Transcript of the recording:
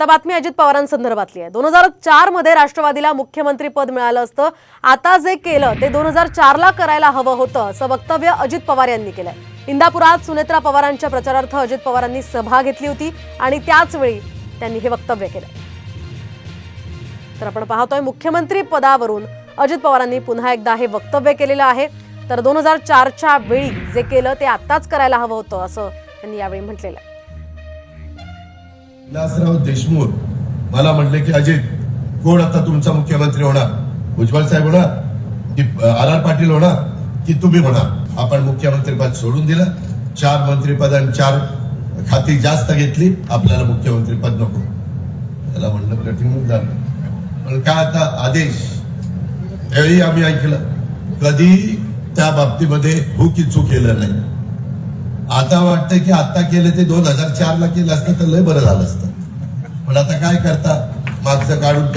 आता बातमी अजित पवारांसंदर्भातली आहे. दोन हजार चारमध्ये राष्ट्रवादीला मुख्यमंत्री पद मिळालं असतं. आता जे केलं ते दोन हजार चारला करायला हवं होतं असं वक्तव्य अजित पवार यांनी केलंय. इंदापुरात सुनेत्रा पवारांच्या प्रचारार्थ अजित पवारांनी सभा घेतली होती आणि त्याच वेळी त्यांनी हे वक्तव्य केलं. तर आपण पाहतोय मुख्यमंत्री पदावरून अजित पवारांनी पुन्हा एकदा हे वक्तव्य केलेलं आहे. तर दोन हजार चारच्या वेळी जे केलं ते आत्ताच करायला हवं होतं असं त्यांनी यावेळी म्हटलेलं आहे. विलासराव देशमुख मला म्हटले की अजित कोण आता तुमचा मुख्यमंत्री होणार? भुजबळ साहेब होणार? की आर आर पाटील होणार? की तुम्ही होणार? आपण मुख्यमंत्रीपद सोडून दिलं. चार मंत्रीपद आणि चार खाती जास्त घेतली. आपल्याला मुख्यमंत्रीपद नको. त्याला म्हणलं कठीण झालं. पण काय आता आदेश? त्यावेळी आम्ही ऐकलं. कधी त्या बाबतीमध्ये हुकी चूक केलं नाही. आता वाटतं की आता केलं ते दोन हजार चार ला केलं असतं तर लय बरं झालं असतं. पण आता काय करता? मागचं काढून